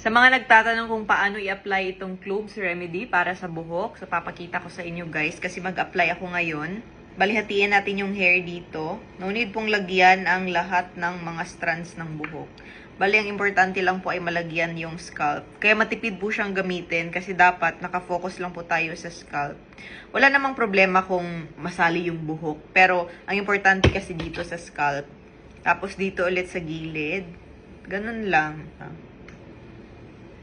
Sa mga nagtatanong kung paano i-apply itong Cloves Remedy para sa buhok, so papakita ko sa inyo guys kasi mag-apply ako ngayon. Balihatiin natin yung hair dito. No need pong lagyan ang lahat ng mga strands ng buhok. Bali, ang importante lang po ay malagyan yung scalp. Kaya matipid po siyang gamitin kasi dapat nakafocus lang po tayo sa scalp. Wala namang problema kung masali yung buhok. Pero, ang importante kasi dito sa scalp. Tapos dito ulit sa gilid. Ganun lang.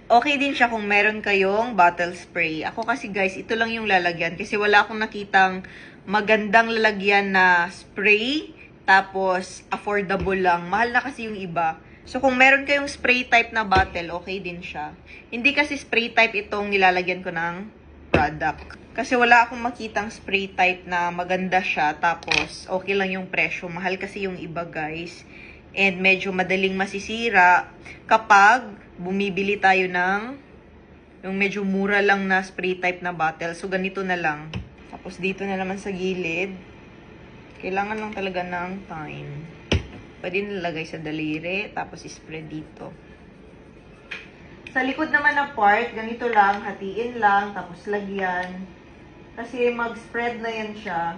Okay din siya kung meron kayong bottle spray. Ako kasi guys, ito lang yung lalagyan. Kasi wala akong nakitang magandang lalagyan na spray. Tapos, affordable lang. Mahal na kasi yung iba. So, kung meron kayong spray type na bottle, okay din siya. Hindi kasi spray type itong nilalagyan ko ng product. Kasi wala akong makitang spray type na maganda siya. Tapos, okay lang yung presyo. Mahal kasi yung iba, guys. And medyo madaling masisira kapag bumibili tayo ng yung medyo mura lang na spray type na bottle. So, ganito na lang. Tapos, dito na naman sa gilid. Kailangan lang talaga ng time. Pwede nilagay sa daliri, tapos spread dito. Sa likod naman na part, ganito lang, hatiin lang, tapos lagyan. Kasi mag-spread na yan siya.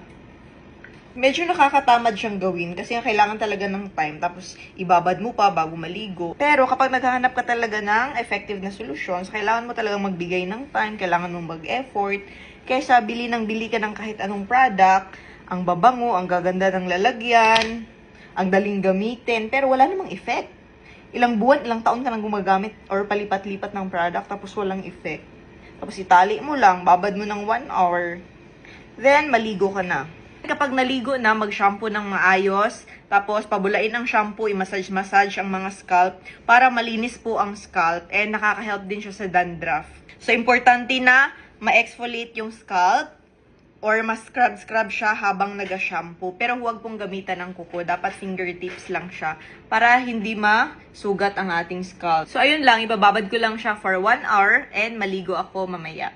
Medyo nakakatamad siyang gawin kasi ang kailangan talaga ng time tapos ibabad mo pa bago maligo. Pero kapag naghahanap ka talaga ng effective na solusyon, so kailangan mo talaga magbigay ng time, kailangan mong mag-effort. Kaysa bili ng bili ka ng kahit anong product, ang babango, ang gaganda ng lalagyan, ang daling gamitin, pero wala namang effect. Ilang buwan, ilang taon ka nang gumagamit or palipat-lipat ng product tapos walang effect. Tapos itali mo lang, babad mo ng 1 hour. Then, maligo ka na. Kapag naligo na, mag-shampoo ng maayos. Tapos, pabulain ang shampoo, i-massage-massage ang mga scalp para malinis po ang scalp and nakaka-help din siya sa dandruff. So, importante na ma-exfoliate yung scalp or mas-scrub-scrub siya habang naga-shampoo. Pero huwag pong gamitan ng kuko. Dapat fingertips lang siya para hindi masugat ang ating scalp. So, ayun lang. Ibababad ko lang siya for 1 hour and maligo ako mamaya.